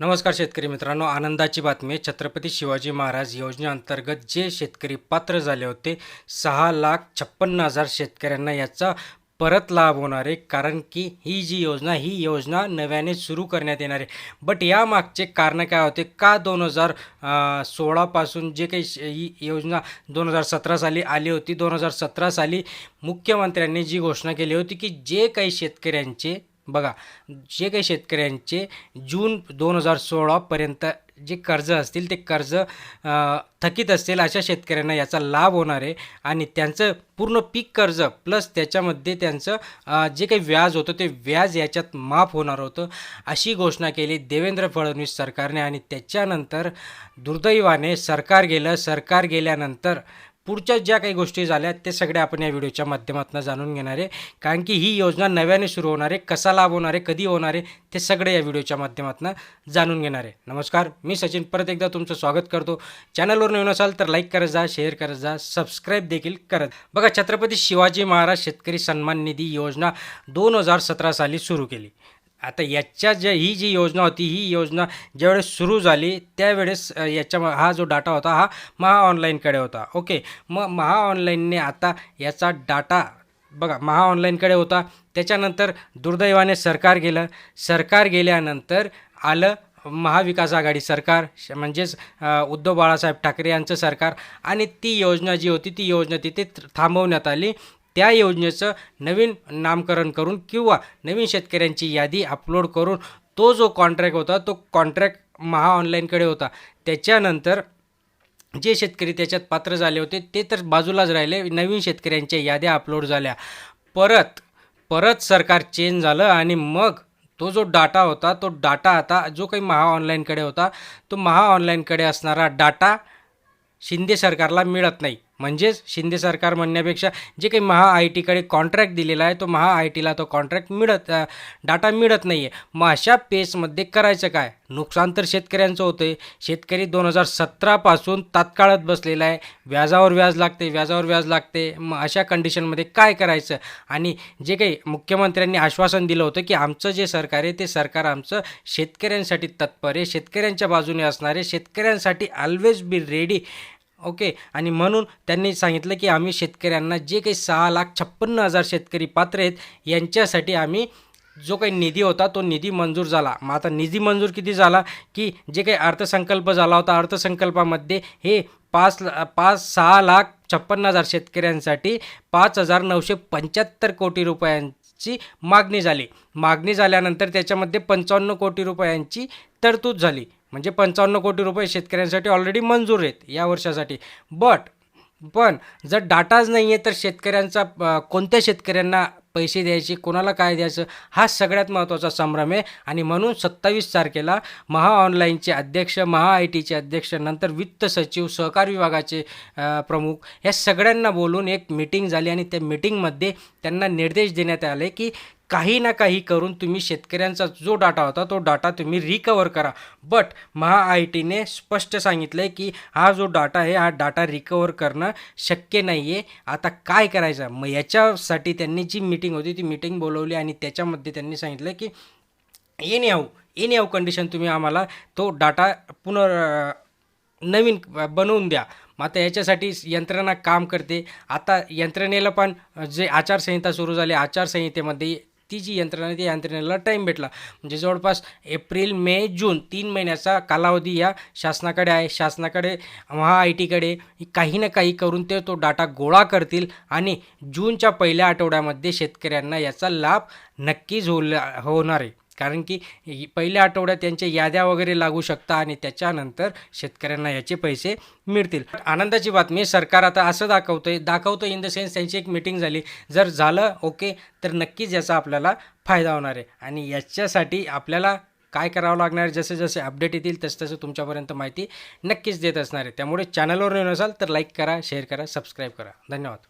नमस्कार शेतकरी मित्रांनो आनंदाची बातमी आहे. छत्रपती शिवाजी महाराज योजनेअंतर्गत जे शेतकरी पात्र झाले होते सहा लाख छप्पन्न हजार शेतकऱ्यांना याचा परत लाभ होणार आहे. कारण की ही जी योजना ही योजना नव्याने सुरू करण्यात येणार आहे. बट यामागचे कारणं काय होते? का दोन हजार सोळापासून जे काही ही योजना दोन हजार सतरा साली आली होती दोन हजार सतरा साली मुख्यमंत्र्यांनी जी घोषणा केली होती की जे काही शेतकऱ्यांचे बघा जे काही शेतकऱ्यांचे जून दोन हजार सोळापर्यंत जे कर्ज असतील ते कर्ज थकीत असतील अशा शेतकऱ्यांना याचा लाभ होणार आहे आणि त्यांचं पूर्ण पीक कर्ज प्लस त्याच्यामध्ये त्यांचं जे काही व्याज होतं ते व्याज याच्यात माफ होणार होतं. अशी घोषणा केली देवेंद्र फडणवीस सरकारने आणि त्याच्यानंतर दुर्दैवाने सरकार गेलं. सरकार गेल्यानंतर पुढच्या ज्या काही गोष्टी झाल्या ते सगळ्या आपण या व्हिडिओच्या माध्यमातून जाणून घेणार आहे. कारण की ही योजना नव्याने सुरू होणार आहे कसा लाभ होणार आहे कधी होणार आहे ते सगळे या व्हिडिओच्या माध्यमातून जाणून घेणार आहे. नमस्कार मी सचिन. परत एकदा तुमचं स्वागत करतो. चॅनलवर नवीन असाल तर लाईक करत जा शेअर करत जा सबस्क्राईब देखील करत बघा छत्रपती शिवाजी महाराज शेतकरी सन्मान निधी योजना दोन हजार सतरा साली सुरू केली. आता याच्या ज्या ही जी योजना होती ही योजना ज्यावेळेस सुरू झाली त्यावेळेस याच्या हा जो डाटा होता हा महा ऑनलाईनकडे होता. ओके मग महा ऑनलाईनने आता याचा डाटा बघा महा ऑनलाईनकडे होता. त्याच्यानंतर दुर्दैवाने सरकार गेलं. सरकार गेल्यानंतर आलं महाविकास आघाडी सरकार श- म्हणजेच उद्धव बाळासाहेब ठाकरे यांचं सरकार. आणि ती योजना जी होती ती योजना तिथे थांबवण्यात आली. त्या योजनेचं नवीन नामकरण करून किंवा नवीन शेतकऱ्यांची यादी अपलोड करून तो जो कॉन्ट्रॅक्ट होता तो कॉन्ट्रॅक्ट महा ऑनलाईनकडे होता. त्याच्यानंतर जे शेतकरी त्याच्यात पात्र झाले होते ते तर बाजूलाच राहिले नवीन शेतकऱ्यांच्या याद्या अपलोड झाल्या. परत परत सरकार चेंज झालं आणि मग तो जो डाटा होता तो डाटा आता जो काही महा ऑनलाईनकडे होता तो महा ऑनलाईनकडे असणारा डाटा शिंदे सरकारला मिळत नाही. म्हणजेच शिंदे सरकार म्हणण्यापेक्षा जे काही महा आय टीकडे कॉन्ट्रॅक्ट दिलेला आहे तो महा आय टीला तो कॉन्ट्रॅक्ट मिळत डाटा मिळत नाही आहे मग अशा पेसमध्ये करायचं काय? नुकसान तर शेतकऱ्यांचं होतं आहे शेतकरी दोन हजार सतरापासून तात्काळात बसलेला आहे. व्याजावर व्याज लागते व्याजावर व्याज लागते. मग अशा कंडिशनमध्ये काय करायचं? आणि जे काही मुख्यमंत्र्यांनी आश्वासन दिलं होतं की आमचं जे सरकार आहे ते सरकार आमचं शेतकऱ्यांसाठी तत्पर आहे. शेतकऱ्यांच्या बाजूने असणारे शेतकऱ्यांसाठी ऑलवेज बी रेडी ओके. आणि म्हणून त्यांनी सांगितलं की आम्ही शेतकऱ्यांना जे काही सहा लाख छप्पन्न हजार शेतकरी पात्र आहेत यांच्यासाठी आम्ही जो काही निधी होता तो निधी मंजूर झाला. मग आता निधी मंजूर किती झाला? की जे काही अर्थसंकल्प झाला होता अर्थसंकल्पामध्ये हे पाच ला- पाच सहा लाख छप्पन्न हजार शेतकऱ्यांसाठी पाच हजार नऊशे पंच्याहत्तर कोटी रुपयांची मागणी झाली. मागणी झाल्यानंतर त्याच्यामध्ये पंचावन्न कोटी रुपयांची तरतूद झाली. म्हणजे पंचावन्न कोटी रुपये शेतकऱ्यांसाठी ऑलरेडी मंजूर आहेत या वर्षासाठी. बट पण जर डाटाच नाही आहे तर शेतकऱ्यांचा कोणत्या शेतकऱ्यांना पैसे द्यायचे कोणाला काय द्यायचं हा सगळ्यात महत्त्वाचा संभ्रम आहे. आणि म्हणून सत्तावीस तारखेला महा ऑनलाईनचे अध्यक्ष महा आय टीचे अध्यक्ष नंतर वित्त सचिव सहकार विभागाचे प्रमुख या सगळ्यांना बोलून एक मीटिंग झाली. आणि त्या मीटिंगमध्ये त्यांना निर्देश देण्यात आले की काही ना काही करून तुम्ही शेतकऱ्यांचा जो डाटा होता तो डाटा तुम्ही रिकवर करा. बट महा आय टीने स्पष्ट सांगितलं आहे की हा जो डाटा आहे हा डाटा रिकवर करणं शक्य नाही आहे आता काय करायचं? मग याच्यासाठी त्यांनी जी मीटिंग होती ती मीटिंग बोलवली आणि त्याच्यामध्ये त्यांनी सांगितलं की anyhow anyhow condition तुम्ही आम्हाला तो डाटा पुनर नवीन बनवून द्या. मग आता याच्यासाठी यंत्रणा काम करते. आता यंत्रणेला पण जे आचारसंहिता सुरू झाली आचारसंहितेमध्ये ती जी यंत्रणा आहे, त्या यंत्रणेला टाईम भेटला. म्हणजे जवळपास एप्रिल मे जून तीन महिन्याचा कालावधी या शासनाकडे आहे. शासनाकडे महा आय टीकडे काही ना काही करून ते तो डाटा गोळा करतील आणि जूनच्या पहिल्या आठवड्यामध्ये शेतकऱ्यांना याचा लाभ नक्कीच होला होणार आहे. कारण की पहिल्या आठवड्यात त्यांच्या याद्या वगैरे लागू शकतात आणि त्याच्यानंतर शेतकऱ्यांना याचे पैसे मिळतील. आनंदाची बातमी सरकार आता असं दाखवतंय दाखवतं इन द सेन्स त्यांची एक मिटिंग झाली. जर झालं ओके तर नक्कीच याचा आपल्याला फायदा होणार आहे. आणि याच्यासाठी आपल्याला काय करावं लागणार जसे जसे अपडेट येतील तसं तसं तुमच्यापर्यंत माहिती नक्कीच देत असणार आहे. त्यामुळे चॅनलवर नवीन असाल तर लाईक करा शेअर करा सबस्क्राईब करा. धन्यवाद.